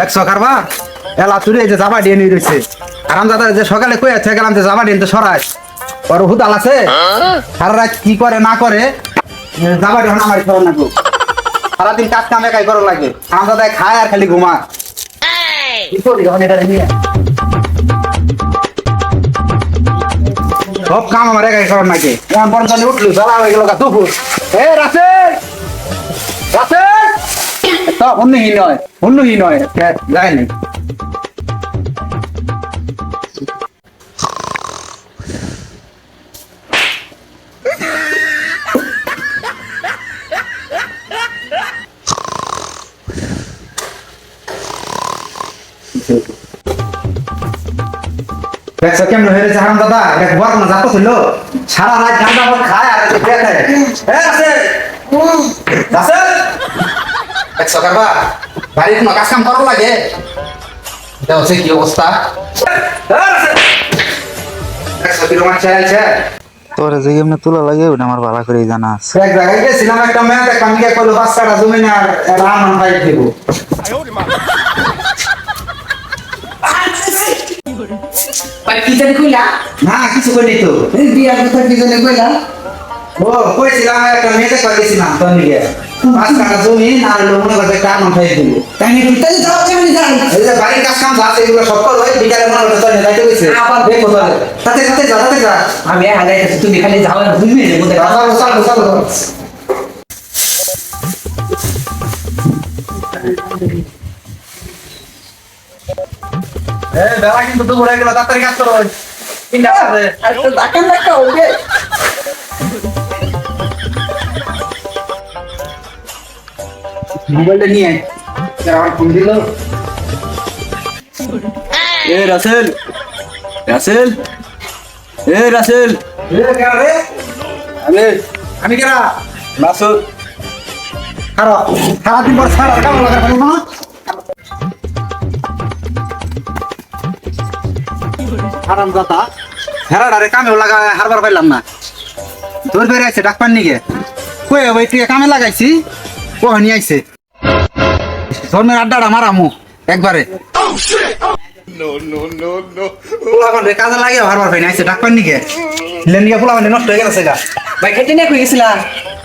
দেখছ কারবা? এলা চুরি যে জামা দিয়ে নিয়ে রয়েছে। আরাম দাদা যে সকালে কই আছে গেলাম যে জামা দিয়ে সরাস ওর হুদাল আছে? সারা রাত কি করে, না করে? জামা দিয়ে আমার খবর না সারাদিন কাজ কামে কাজ করো লাগে। আরাম দাদা খায় আর খালি ঘুমা কি করি যখন এটা নিয়ে? সব কাম আমার একাই করার নাকি। উঠল, জ্বালা হয়ে গেল দুপুর। এ, রাসেল! অন্যহীন নয় অন্যহীন নয়। যায় নাই। দেখছ কেমন হয়ে গেছে হারাম দাদা? দেখ বর না যাতো ছিল? সারা রাত খায় আর দেখছ কারবা? বাড়ির কোনো কাজ কাম করার লাগে? দেখো সে কি অবস্থা? তোর যে কেমনে তুলা লাগে ওটা আমার ভালো করে জানা আছে। এক জায়গায় গেছিলাম একটা মেয়ে দেখলাম গিয়ে করল বাচ্চাটা জমি না রামান ভাই দেবো কি জানি কইলা? না কিছু করিনি তো। এই বিয়ার কথা কি জানি কইলা? ও কইছিলাম একটা মেয়ে দেখতে গেছিলাম তো নিকে বাচ্চাটা জমি না হলে মনে করতে একটা রামান ভাই দেবো তাই নাকি? তাই যাও কেমনি যাই এই যে বাড়ির কাজ কাম আছে এগুলো সব করো বিকালে মনে করতে চলে যাইতে গেছে আবার দেখো তাহলে তাতে তাতে যা তাতে যা আমি হালাই তুমি খালি যাও না বুঝবি না বুঝতে চলো চলো চলো এই বেলা কিন্তু দুপুর হয়ে গেল তাড়াতাড়ি কাজ করো। বাজে। আচ্ছা ডাকান ডাকা ওকে। মোবাইলটা নিয়ে আমার ফোন দিল। এ রাসেল। রাসেল। এ রাসেল। রে? আমি আমি কেরা? মাসুদ খারো সারাদিন পর সারা কাম লাগার পারব না আরাম দাতা হেরাডারে কামেও লাগা হারবার পাইলাম না। তোর বেড়ে আছে ডাক পান নিগে কই ওই তুই কামে লাগাইছি? কহনি আইছে। ধর্মের আড্ডাটা মারামু একবারে। কাজে লাগে হারবার পাই না আইছে ডাক পান নিগে লেন নিগে নষ্ট হয়ে গেছে গা। ভাই খেতে নিয়ে কই গেছিলা?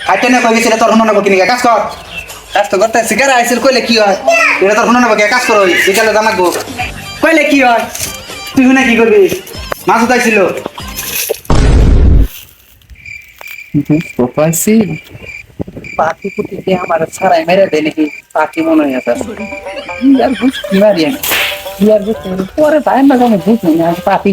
হাইটে না কই গেছিলে? তোর হনো না কিনে কাজ কর। কাজ তো করতে শিকার আইছিল কইলে কি হয়? এটা তোর হনো না কাজ কর বিকালে জানাব কইলে কি হয়? তুই না কি করবি? মাছ উঠাইছিল। পাইছি পাখি পুটি দিয়ে আমার ছাড়াই মেরে দেয় নাকি? পাখি মনে হয়ে গেছে ইয়ার বুঝ কি মারি আমি পরে টাইম লাগানো বুঝ না পাখি